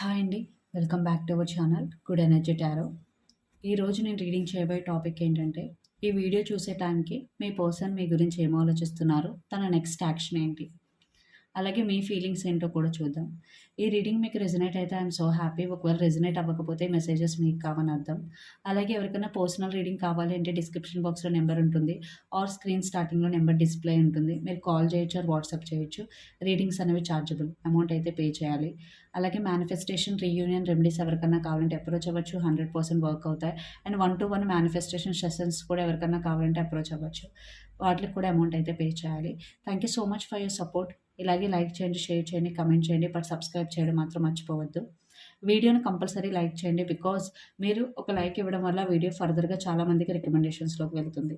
Hi అండి. Welcome back to our channel good energy tarot. ఈరోజు నేను రీడింగ్ చేయబోయే టాపిక్ ఏంటంటే, ఈ వీడియో చూసే టైంకి మీ పర్సన్ మీ గురించి ఏం ఆలోచిస్తున్నారు? తన నెక్స్ట్ యాక్షన్ ఏంటి? అలాగే మీ ఫీలింగ్స్ ఏంటో కూడా చూద్దాం. ఈ రీడింగ్ మీకు రెజినేట్ అయితే ఐఎమ్ సో హ్యాపీ. ఒకవేళ రెజినేట్ అవ్వకపోతే మెసేజెస్ మీకు కావని అర్థం. అలాగే ఎవరికైనా పర్సనల్ రీడింగ్ కావాలి అంటే డిస్క్రిప్షన్ బాక్స్‌లో నెంబర్ ఉంటుంది. ఆర్ స్క్రీన్ స్టార్టింగ్‌లో నెంబర్ డిస్‌ప్లే ఉంటుంది. మీరు కాల్ చేయొచ్చు ఆర్ వాట్సాప్ చేయొచ్చు. రీడింగ్స్ అనేవి ఛార్జబుల్ అమౌంట్ అయితే పే చేయాలి. అలాగే మేనిఫెస్టేషన్, రీయూనియన్ రెమెడీస్ ఎవరికన్నా కావాలంటే అప్రోచ్ అవ్వచ్చు. 100% వర్క్ అవుతాయి. And one to one manifestation sessions కూడా ఎవరికైనా కావాలంటే అప్రోచ్ అవ్వచ్చు. వాటికి కూడా అమౌంట్ అయితే పే చేయాలి. Thank you so much for your support. ఇలాగే లైక్ చేయండి, షేర్ చేయండి, కమెంట్ చేయండి. బట్ సబ్స్క్రైబ్ చేయడం మాత్రం మర్చిపోవద్దు. వీడియోని కంపల్సరీ లైక్ చేయండి. బికాజ్ మీరు ఒక లైక్ ఇవ్వడం వల్ల వీడియో ఫర్దర్‌గా చాలా మందికి రికమెండేషన్స్‌లోకి వెళ్తుంది.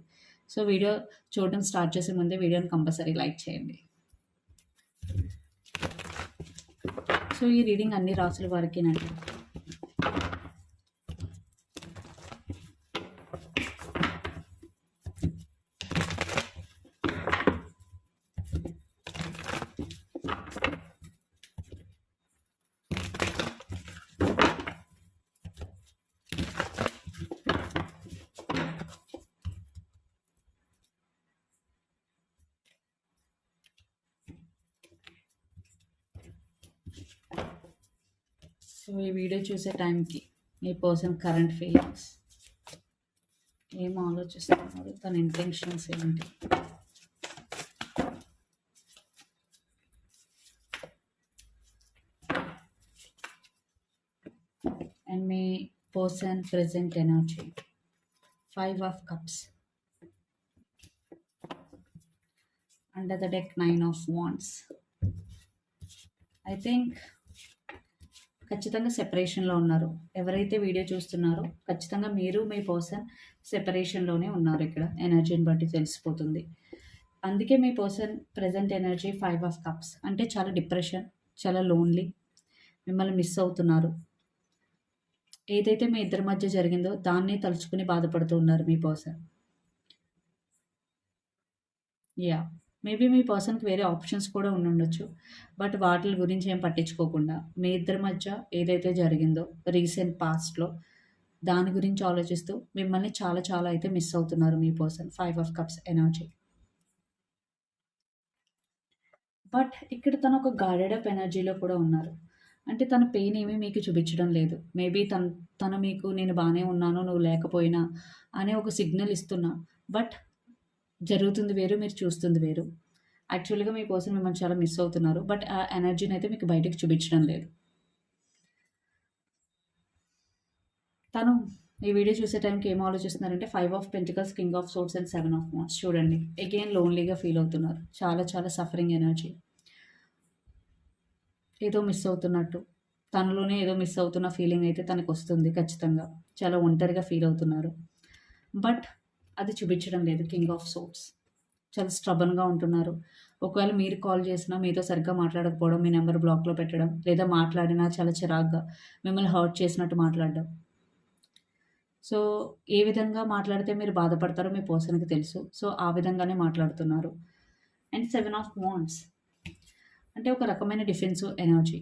సో, వీడియో చూడడం స్టార్ట్ చేసే ముందే వీడియోని కంపల్సరీ లైక్ చేయండి. సో, ఈ రీడింగ్ అన్ని రాసుల వారికేనండి. సో, ఈ వీడియో చూసే టైంకి ఈ పర్సన్ కరెంట్ ఫీలింగ్స్ ఏం ఆలోచిస్తున్నారు? తన ఇంటెన్షన్స్ ఏంటి? And me person present energy. Five of cups. Under the deck nine of wands I think ఖచ్చితంగా సెపరేషన్‌లో ఉన్నారు. ఎవరైతే వీడియో చూస్తున్నారో ఖచ్చితంగా మీరు మీ పర్సన్ సెపరేషన్‌లోనే ఉన్నారు ఇక్కడ. ఎనర్జీని బట్టి తెలిసిపోతుంది. అందుకే మీ person present energy five of cups. అంటే చాలా డిప్రెషన్, చాలా లోన్లీ. మిమ్మల్ని మిస్ అవుతున్నారు. ఏదైతే మీ ఇద్దరి మధ్య జరిగిందో దాన్నే తలుచుకుని బాధపడుతూ ఉన్నారు మీ పర్సన్. యా మేబీ మీ పర్సన్‌కి వేరే ఆప్షన్స్ కూడా ఉండొచ్చు బట్ వాటి గురించి ఏం పట్టించుకోకుండా మీ ఇద్దరి మధ్య ఏదైతే జరిగిందో రీసెంట్ పాస్ట్‌లో దాని గురించి ఆలోచిస్తూ మిమ్మల్ని చాలా చాలా అయితే మిస్ అవుతున్నారు మీ person. Five of cups energy. But ఇక్కడ తను ఒక గార్డెడ్ అప్ ఎనర్జీలో కూడా ఉన్నారు. అంటే తన పెయిన్ ఏమీ మీకు చూపించడం లేదు. మేబీ తను తను మీకు నేను బాగానే ఉన్నాను, నువ్వు లేకపోయినా అనే ఒక సిగ్నల్ ఇస్తున్నా. బట్ జరుగుతుంది వేరు, మీరు చూస్తుంది వేరు. యాక్చువల్‌గా మీకోసం మిమ్మల్ని చాలా మిస్ అవుతున్నారు. బట్ ఆ ఎనర్జీని అయితే మీకు బయటకు చూపించడం లేదు. తను ఈ వీడియో చూసే టైంకి ఏం ఆలోచిస్తున్నారంటే five of pentacles, king of swords and seven of wands. చూడండి. అగైన్ లోన్లీగా ఫీల్ అవుతున్నారు. చాలా చాలా సఫరింగ్ ఎనర్జీ. ఏదో మిస్ అవుతున్నట్టు. తనలోనే ఏదో మిస్ అవుతున్న ఫీలింగ్ అయితే తనకు వస్తుంది ఖచ్చితంగా. చాలా ఒంటరిగా ఫీల్ అవుతున్నారు. బట్ అది చూపించడం లేదు. King of swords. చాలా స్ట్రబన్గా ఉంటున్నారు. ఒకవేళ మీరు కాల్ చేసినా మీతో సరిగ్గా మాట్లాడకపోవడం, మీ నెంబర్ బ్లాక్‌లో పెట్టడం, లేదా మాట్లాడినా చాలా చిరాగ్గా మిమ్మల్ని హర్ట్ చేసినట్టు మాట్లాడడం. సో, ఏ విధంగా మాట్లాడితే మీరు బాధపడతారో మీ పర్సన్‌కి తెలుసు. సో, ఆ విధంగానే మాట్లాడుతున్నారు. అండ్ సెవెన్ ఆఫ్ వాన్స్ అంటే ఒక రకమైన డిఫెన్సివ్ ఎనర్జీ.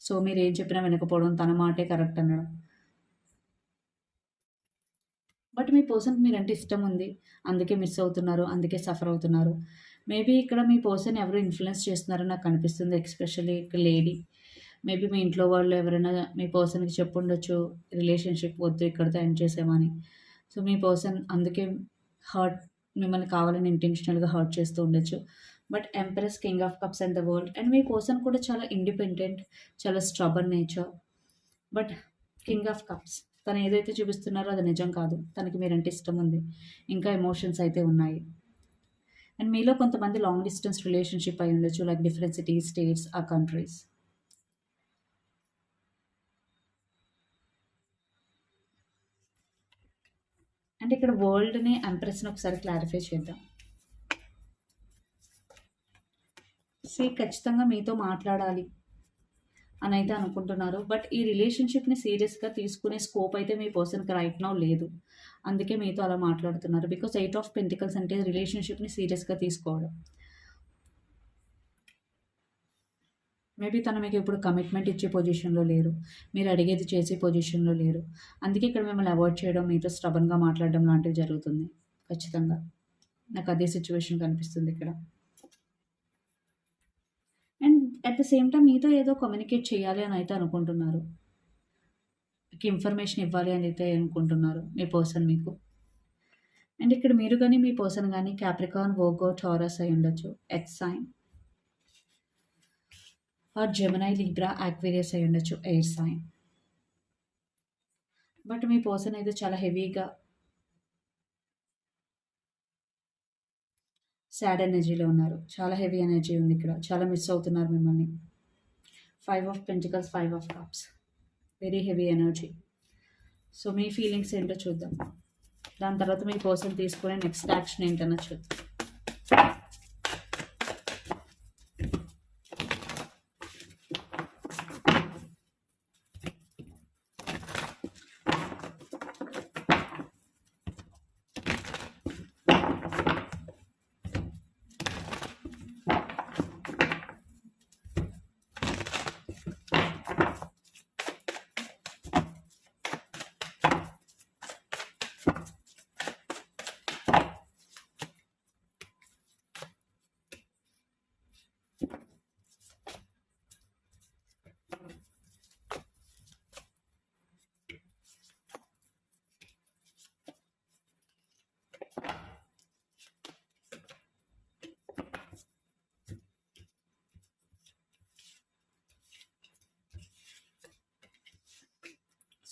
సో, మీరు ఏం చెప్పినా వినకపోవడం, తన మాటే కరెక్ట్ అనడం. బట్ మీ పర్సన్‌కి మీరంటే ఇష్టం ఉంది. అందుకే మిస్ అవుతున్నారు. అందుకే సఫర్ అవుతున్నారు. మేబీ ఇక్కడ మీ పర్సన్ ఎవరు ఇన్ఫ్లుయెన్స్ చేస్తున్నారో నాకు కనిపిస్తుంది. ఎక్స్పెషల్లీ ఒక లేడీ. మేబీ మీ ఇంట్లో వాళ్ళు ఎవరైనా మీ పర్సన్‌కి చెప్పుండొచ్చు. రిలేషన్‌షిప్ వద్దు ఇక్కడితో ఎండ్ చేసామని సో, మీ పర్సన్ అందుకే హర్ట్ మిమ్మల్ని కావాలని ఇంటెన్షనల్‌గా హర్ట్ చేస్తూ ఉండొచ్చు. But empress, king of cups and the world and me person కూడా చాలా ఇండిపెండెంట్, చాలా stubborn nature. But king of cups. తను ఏదైతే చూపిస్తున్నారో అది నిజం కాదు. తనకి మీరంటే ఇష్టం ఉంది. ఇంకా ఎమోషన్స్ అయితే ఉన్నాయి. అండ్ మీలో కొంతమంది లాంగ్ డిస్టెన్స్ రిలేషన్‌షిప్ అయి ఉండొచ్చు. లైక్ డిఫరెంట్ సిటీస్, స్టేట్స్ ఆ కంట్రీస్. అంటే ఇక్కడ వరల్డ్‌ని, ఎంప్రెస్‌ని ఒకసారి క్లారిఫై చేద్దాం. సీ ఖచ్చితంగా మీతో మాట్లాడాలి అని అయితే అనుకుంటున్నారు. బట్ ఈ రిలేషన్‌షిప్‌ని సీరియస్‌గా తీసుకునే స్కోప్ అయితే మీ పర్సన్‌కి రైట్ నౌ లేదు. అందుకే మీతో అలా మాట్లాడుతున్నారు. బికాస్ ఎయిట్ ఆఫ్ పెంటికల్స్ అంటే రిలేషన్‌షిప్‌ని సీరియస్‌గా తీసుకోవడం. మేబీ తను మీకు ఇప్పుడు కమిట్మెంట్ ఇచ్చే పొజిషన్లో లేరు మీరు అడిగేది చేసే పొజిషన్లో లేరు అందుకే ఇక్కడ మిమ్మల్ని అవాయిడ్ చేయడం మీతో స్ట్రబన్గా మాట్లాడడం లాంటివి జరుగుతుంది ఖచ్చితంగా నాకు అదే సిచ్యువేషన్ కనిపిస్తుంది ఇక్కడ అట్ ద సేమ్ టైం మీతో ఏదో కమ్యూనికేట్ చేయాలి అని అయితే అనుకుంటున్నారు. మీకు ఇన్ఫర్మేషన్ ఇవ్వాలి అని అయితే అనుకుంటున్నారు మీ పర్సన్ మీకు. అండ్ ఇక్కడ మీరు కానీ మీ పర్సన్ కానీ క్యాప్రికాన్ వోగో టారస్ అయి ఉండొచ్చు. X sign or Gemini Libra Aquarius అయి ఉండొచ్చు. ఎయిర్ సైన్ బట్ మీ పర్సన్ అయితే చాలా హెవీగా సాడ్ ఎనర్జీలో ఉన్నారు. చాలా హెవీ ఎనర్జీ ఉంది ఇక్కడ. చాలా మిస్ అవుతున్నారు మిమ్మల్ని. Five of pentacles five of cups very heavy energy so me feelings ఏంటో చూద్దాం. దాని తర్వాత మీ పర్సన్ తీసుకునే నెక్స్ట్ యాక్షన్ ఏంటన్నా చూద్దాం.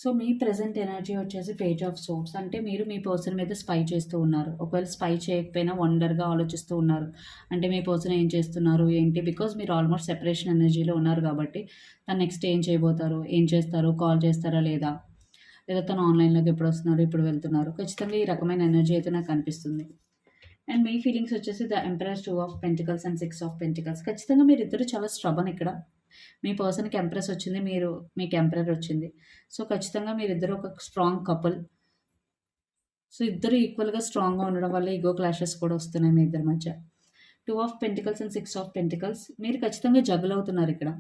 సో మీ ప్రజెంట్ ఎనర్జీ వచ్చేసి పేజ్ ఆఫ్ సోర్స్. అంటే మీరు మీ పర్సన్ మీద స్పై చేస్తూ ఉన్నారు. ఒకవేళ స్పై చేయకపోయినా వండర్గా ఆలోచిస్తూ ఉన్నారు. అంటే మీ పర్సన్ ఏం చేస్తున్నారు ఏంటి? బికాజ్ మీరు ఆల్మోస్ట్ సెపరేషన్ ఎనర్జీలో ఉన్నారు కాబట్టి తను నెక్స్ట్ ఏం చేయబోతారు? ఏం చేస్తారు? కాల్ చేస్తారా లేదా? లేదా తను ఆన్లైన్లోకి ఎప్పుడు వస్తున్నారు? ఇప్పుడు వెళ్తున్నారు? ఖచ్చితంగా ఈ రకమైన ఎనర్జీ అయితే నాకు అనిపిస్తుంది. అండ్ మీ ఫీలింగ్స్ వచ్చేసి the empress two of pentacles and six of pentacles. ఖచ్చితంగా మీరు ఇద్దరు చాలా స్ట్రబన్ ఇక్కడ. మీ పర్సన్కి ఎంప్రెస్ వచ్చింది మీరు మీకు ఎంప్రర్ వచ్చింది. సో ఖచ్చితంగా మీరిద్దరు ఒక స్ట్రాంగ్ కపుల్. సో ఇద్దరు ఈక్వల్గా స్ట్రాంగ్గా ఉండడం వల్ల ఈగో క్లాషెస్ కూడా వస్తున్నాయి మీ ఇద్దరి మధ్య. Two of pentacles and six of pentacles. మీరు ఖచ్చితంగా జగల్ అవుతున్నారు ఇక్కడ.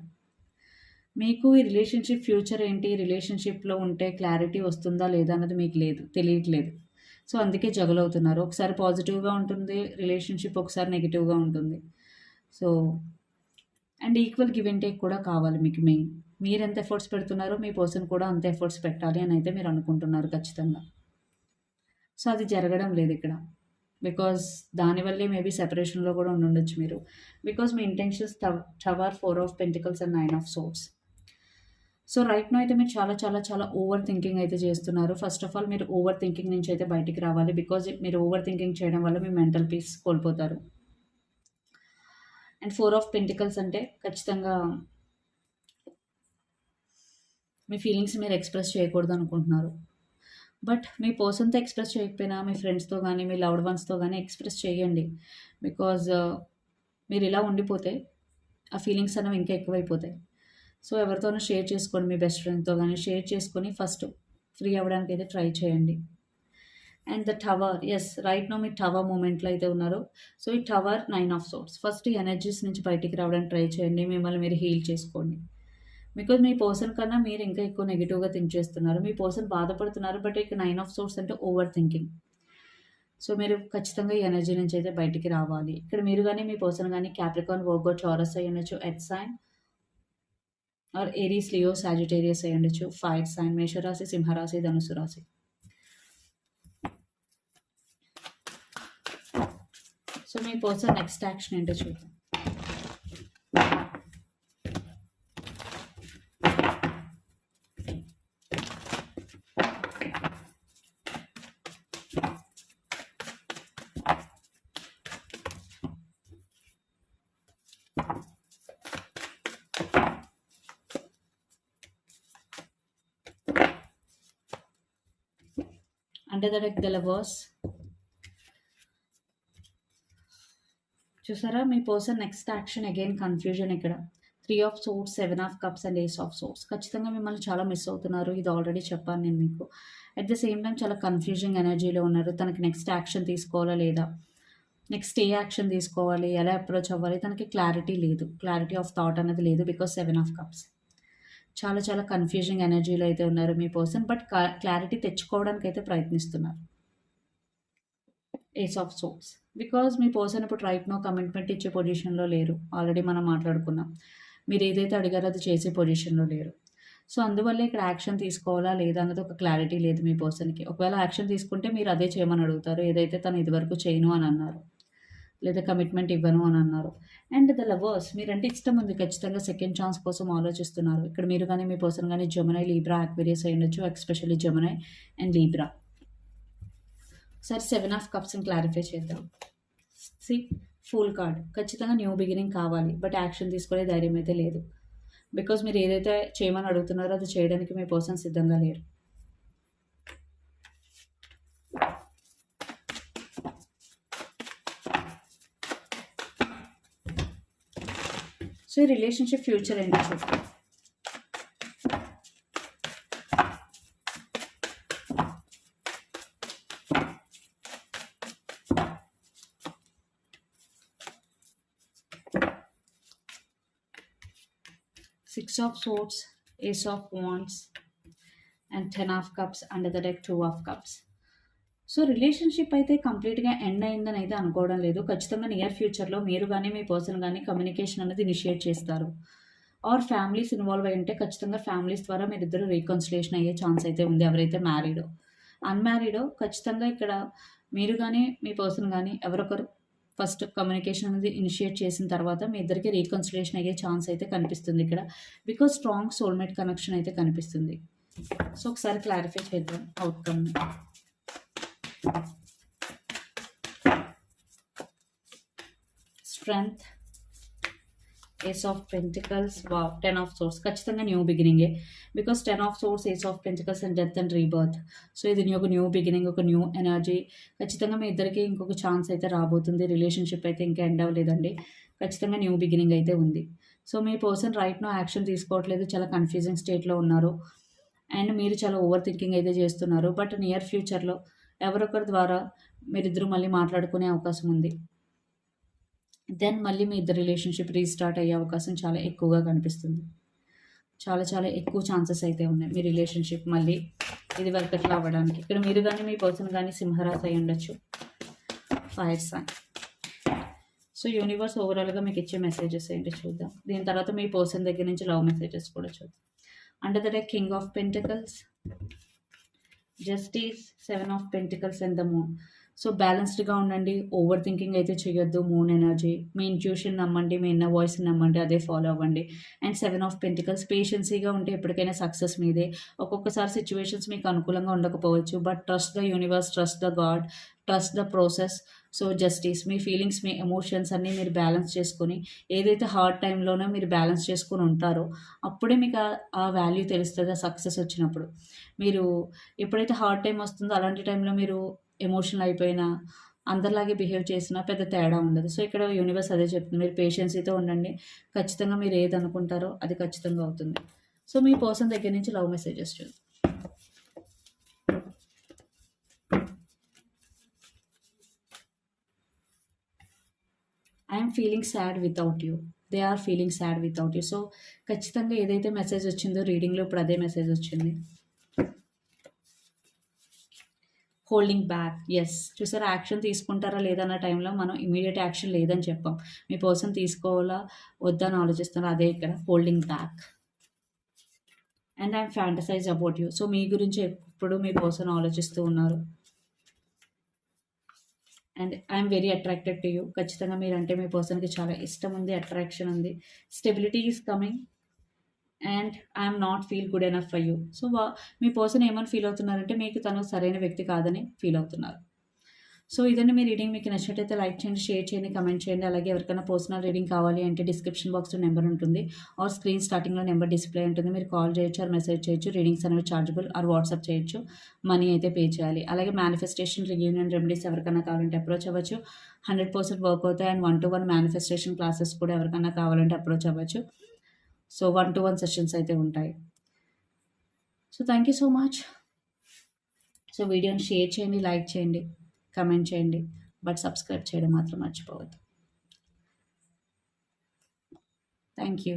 మీకు ఈ రిలేషన్షిప్ ఫ్యూచర్ ఏంటి? రిలేషన్షిప్లో ఉంటే క్లారిటీ వస్తుందా లేదా అన్నది మీకు లేదు తెలియట్లేదు. సో అందుకే జగల్ అవుతున్నారు. ఒకసారి పాజిటివ్గా ఉంటుంది రిలేషన్షిప్ ఒకసారి నెగిటివ్గా ఉంటుంది. So and equal give and take కూడా కావాలి మీకు మెయిన్ మీరు ఎంత ఎఫర్ట్స్ పెడుతున్నారో మీ పర్సన్ కూడా అంత ఎఫర్ట్స్ పెట్టాలి అని అయితే మీరు అనుకుంటున్నారు ఖచ్చితంగా. సో అది జరగడం లేదు ఇక్కడ. బికాజ్ దానివల్లే మేబీ సెపరేషన్లో కూడా ఉండొచ్చు మీరు. Because me intentions tower four of pentacles and nine of swords so right now అయితే మీరు చాలా చాలా చాలా ఓవర్ థింకింగ్ అయితే చేస్తున్నారు. ఫస్ట్ ఆఫ్ ఆల్ మీరు ఓవర్ థింకింగ్ నుంచి అయితే బయటికి రావాలి. బికాజ్ మీరు ఓవర్ థింకింగ్ చేయడం వల్ల మీ మెంటల్ పీస్ కోల్పోతారు. అండ్ ఫోర్ ఆఫ్ పెంటికల్స్ అంటే ఖచ్చితంగా మీ ఫీలింగ్స్ మీరు ఎక్స్ప్రెస్ చేయకూడదు అనుకుంటున్నారు. బట్ మీ పర్సన్తో ఎక్స్ప్రెస్ చేయకపోయినా మీ ఫ్రెండ్స్తో కానీ మీ లవ్డ్ వన్స్తో కానీ ఎక్స్ప్రెస్ చేయండి. బికాజ్ మీరు ఇలా ఉండిపోతే ఆ ఫీలింగ్స్ అనేవి ఇంకా ఎక్కువైపోతాయి. సో ఎవరితోనో షేర్ చేసుకోండి మీ బెస్ట్ ఫ్రెండ్తో కానీ షేర్ చేసుకొని ఫస్ట్ ఫ్రీ అవ్వడానికి అయితే ట్రై చేయండి. And the tower is right now me tower మూమెంట్లో అయితే ఉన్నారు. సో ఈ tower nine of swords first ఈ ఎనర్జీస్ నుంచి బయటికి రావడానికి ట్రై చేయండి. మిమ్మల్ని మీరు హీల్ చేసుకోండి. బికాజ్ మీ పర్సన్ కన్నా మీరు ఇంకా ఎక్కువ నెగిటివ్గా థింక్ చేస్తున్నారు. మీ పర్సన్ బాధపడుతున్నారు బట్ ఇక నైన్ ఆఫ్ సోర్స్ అంటే ఓవర్ థింకింగ్ సో మీరు ఖచ్చితంగా ఈ ఎనర్జీ నుంచి అయితే బయటికి రావాలి. ఇక్కడ మీరు కానీ మీ పర్సన్ కానీ క్యాప్రికాన్ వర్గో చారస్ అయ్యి ఉండొచ్చు earth sign or Aries Leo Sagittarius అయ్యి ఉండొచ్చు ఫైర్ సైన్ మేషరాశి సింహరాశి ధనుసు రాశి. సో మీ పర్సన్ నెక్స్ట్ యాక్షన్ ఏంటో చూద్దాం under the deck the lovers చూసారా? మీ person next action again confusion ఇక్కడ. Three of swords seven of cups and ace of swords ఖచ్చితంగా మిమ్మల్ని చాలా మిస్ అవుతున్నారు. ఇది ఆల్రెడీ చెప్పాను నేను మీకు. అట్ ద సేమ్ టైం చాలా కన్ఫ్యూజింగ్ ఎనర్జీలో ఉన్నారు. తనకి నెక్స్ట్ యాక్షన్ తీసుకోవాలా లేదా? నెక్స్ట్ ఏ యాక్షన్ తీసుకోవాలి? ఎలా అప్రోచ్ అవ్వాలి? తనకి క్లారిటీ లేదు. క్లారిటీ ఆఫ్ థాట్ అనేది లేదు బికాస్ సెవెన్ ఆఫ్ కప్స్ చాలా చాలా కన్ఫ్యూజింగ్ ఎనర్జీలో అయితే ఉన్నారు మీ పర్సన్ బట్ క్లారిటీ తెచ్చుకోవడానికి అయితే ప్రయత్నిస్తున్నారు. ఏస్ ఆఫ్ సోప్స్ బికాజ్ మీ పర్సన్ ఇప్పుడు రైట్ నో కమిట్మెంట్ ఇచ్చే పొజిషన్లో లేరు. ఆల్రెడీ మనం మాట్లాడుకున్నాం. మీరు ఏదైతే అడిగారో అది చేసే పొజిషన్లో లేరు. సో అందువల్ల ఇక్కడ యాక్షన్ తీసుకోవాలా లేదా అన్నది ఒక క్లారిటీ లేదు మీ పర్సన్కి ఒకవేళ యాక్షన్ తీసుకుంటే మీరు అదే చేయమని అడుగుతారు. ఏదైతే తను ఇదివరకు చేయను అని అన్నారు లేదా కమిట్మెంట్ ఇవ్వను అని అన్నారు. అండ్ ద లవర్స్ మీరంటే ఇష్టం ఉంది. ఖచ్చితంగా సెకండ్ ఛాన్స్ కోసం ఆలోచిస్తున్నారు. ఇక్కడ మీరు కానీ మీ పర్సన్ కానీ జమునై లీబ్రా అక్వేరియస్ అయి ఉండొచ్చు ఎక్స్పెషల్లీ జమునై అండ్ లీబ్రా ఒకసారి సెవెన్ ఆఫ్ కప్స్ని క్లారిఫై చేద్దాం. సి ఫుల్ కార్డ్ ఖచ్చితంగా న్యూ బిగినింగ్ కావాలి బట్ యాక్షన్ తీసుకునే ధైర్యం అయితే లేదు. బికాజ్ మీరు ఏదైతే చేయమని అడుగుతున్నారో అది చేయడానికి మీ పర్సన్ సిద్ధంగా లేరు. సో ఈ రిలేషన్షిప్ ఫ్యూచర్ ఏంటో చూద్దాం. Of of Ace of Wands, wands and ten of cups and the deck two of cups so relationship అయితే కంప్లీట్గా ఎండ్ అయిందని అయితే అనుకోవడం లేదు. ఖచ్చితంగా నియర్ ఫ్యూచర్లో మీరు కానీ మీ పర్సన్ కానీ కమ్యూనికేషన్ అనేది ఇనిషియేట్ చేస్తారు. ఆర్ ఫ్యామిలీస్ ఇన్వాల్వ్ అయి ఉంటే ఖచ్చితంగా ఫ్యామిలీస్ ద్వారా మీరిద్దరు రీకన్సిలేషన్ అయ్యే ఛాన్స్ అయితే ఉంది ఎవరైతే మ్యారీడో అన్మ్యారీడో ఖచ్చితంగా ఇక్కడ మీరు కానీ మీ పర్సన్ కానీ ఎవరొకరు ఫస్ట్ కమ్యూనికేషన్ అనేది ఇనిషియేట్ చేసిన తర్వాత మీ ఇద్దరికి రీకన్సిలేషన్ అయ్యే ఛాన్స్ అయితే కనిపిస్తుంది ఇక్కడ. బికాస్ స్ట్రాంగ్ సోల్మేట్ కనెక్షన్ అయితే కనిపిస్తుంది. సో ఒకసారి క్లారిఫై చేద్దాం outcome strength ace of pentacles వా టెన్ ఆఫ్ సోర్స్ ఖచ్చితంగా new బిగినింగే because ten of swords ace of pentacles and death and rebirth so ఇది ఒక న్యూ బిగినింగ్ ఒక న్యూ ఎనర్జీ ఖచ్చితంగా మీ ఇద్దరికి ఇంకొక ఛాన్స్ అయితే రాబోతుంది. రిలేషన్షిప్ అయితే ఇంకా ఎండ్ అవ్వలేదండి. ఖచ్చితంగా న్యూ బిగినింగ్ అయితే ఉంది. సో మీ పర్సన్ రైట్ నో యాక్షన్ తీసుకోవట్లేదు. చాలా కన్ఫ్యూజింగ్ స్టేట్లో ఉన్నారు. అండ్ మీరు చాలా ఓవర్ థింకింగ్ అయితే చేస్తున్నారు. బట్ నియర్ ఫ్యూచర్లో ఎవరొకరి ద్వారా మీరిద్దరూ మళ్ళీ మాట్లాడుకునే అవకాశం ఉంది. దెన్ మళ్ళీ మీ ఇద్దరు రిలేషన్షిప్ రీస్టార్ట్ అయ్యే అవకాశం చాలా ఎక్కువగా కనిపిస్తుంది. చాలా చాలా ఎక్కువ ఛాన్సెస్ అయితే ఉన్నాయి మీ రిలేషన్షిప్ మళ్ళీ ఇది వరకట్లా అవ్వడానికి. ఇక్కడ మీరు కానీ మీ పర్సన్ కానీ సింహరాశి అయి ఉండొచ్చు. ఫైర్ సైన్ సో యూనివర్స్ ఓవరాల్గా మీకు ఇచ్చే మెసేజెస్ ఏంటి చూద్దాం. దీని తర్వాత మీ పర్సన్ దగ్గర నుంచి లవ్ మెసేజెస్ కూడా చూద్దాం. Under the day king of pentacles justice seven of pentacles and the moon so బ్యాలెన్స్డ్గా ఉండండి ఓవర్ థింకింగ్ అయితే చేయొద్దు మూన్ ఎనర్జీ. మీ ఇంట్యూషన్ నమ్మండి మీ ఇన్న వాయిస్ నమ్మండి అదే ఫాలో అవ్వండి. అండ్ సెవెన్ ఆఫ్ పెంటికల్స్ పేషెన్సీగా ఉంటే ఎప్పటికైనా సక్సెస్ మీదే. ఒక్కొక్కసారి సిచ్యువేషన్స్ మీకు అనుకూలంగా ఉండకపోవచ్చు but trust the universe trust the god trust the process. So justice me feelings మీ ఎమోషన్స్ అన్నీ మీరు బ్యాలెన్స్ చేసుకొని ఏదైతే హార్డ్ టైంలోనో మీరు బ్యాలెన్స్ చేసుకొని ఉంటారో అప్పుడే మీకు ఆ వాల్యూ తెలుస్తుంది ఆ సక్సెస్ వచ్చినప్పుడు. మీరు ఎప్పుడైతే హార్డ్ టైం వస్తుందో అలాంటి టైంలో మీరు ఎమోషనల్ అయిపోయినా అందరిలాగే బిహేవ్ చేసినా పెద్ద తేడా ఉండదు. సో ఇక్కడ యూనివర్స్ అదే చెప్తుంది. మీరు పేషెన్సీతో ఉండండి. ఖచ్చితంగా మీరు ఏది అనుకుంటారో అది ఖచ్చితంగా అవుతుంది. సో మీ పర్సన్ దగ్గర నుంచి లవ్ మెసేజెస్ చూద్దాం I'm feeling sad without you they are feeling sad without you so ఖచ్చితంగా ఏదైతే మెసేజ్ వచ్చిందో రీడింగ్లో ఇప్పుడు అదే మెసేజ్ వచ్చింది. Holding back. ఎస్ చూసారా? యాక్షన్ తీసుకుంటారా లేదన్న టైంలో మనం ఇమీడియట్ యాక్షన్ లేదని చెప్పాం. మీ పర్సన్ తీసుకోవాలా? వద్దని ఆలోచిస్తున్నారు. అదే ఇక్కడ holding back. And I'm fantasize about you so మీ గురించి ఎప్పుడు మీ పర్సన్ ఆలోచిస్తూ ఉన్నారు? And I'm very attracted to you ఖచ్చితంగా మీరంటే మీ పర్సన్కి చాలా ఇష్టం ఉంది అట్రాక్షన్ ఉంది. Stability is coming and I'm not feel good enough for you so me person ఏమని ఫీల్ అవుతున్నారంటే మీకు తను సరైన వ్యక్తి కాదని ఫీల్ అవుతున్నారు. సో ఇదండి మీ రీడింగ్ మీకు నచ్చినట్టయితే లైక్ చేయండి షేర్ చేయండి కమెంట్ చేయండి. అలాగే ఎవరికైనా పర్సనల్ రీడింగ్ కావాలి అంటే డిస్క్రిప్షన్ బాక్స్లో నెంబర్ ఉంటుంది. ఆర్ స్క్రీన్ స్టార్టింగ్లో నెంబర్ డిస్ప్లే ఉంటుంది. మీరు కాల్ చేయొచ్చు ఆర్ మెసేజ్ చేయొచ్చు. రీడింగ్స్ అనేవి చార్జబుల్ ఆర్ వాట్సాప్ చేయొచ్చు. మనీ అయితే పే చేయాలి. అలాగే మేనిఫెస్టేషన్ రియూనియన్ రెమెడీస్ ఎవరికైనా కావాలంటే అప్రోచ్ అవ్వచ్చు. హండ్రెడ్ పర్సెంట్ వర్క్ అవుతాయి. And one to one manifestation classes కూడా ఎవరికైనా కావాలంటే అప్రోచ్ అవ్వచ్చు. So one to one sessions అయితే ఉంటాయి. So thank you so much so వీడియోని షేర్ చేయండి లైక్ చేయండి కమెంట్ చేయండి బట్ సబ్స్క్రైబ్ చేయడం మాత్రం మర్చిపోవద్దు. Thank you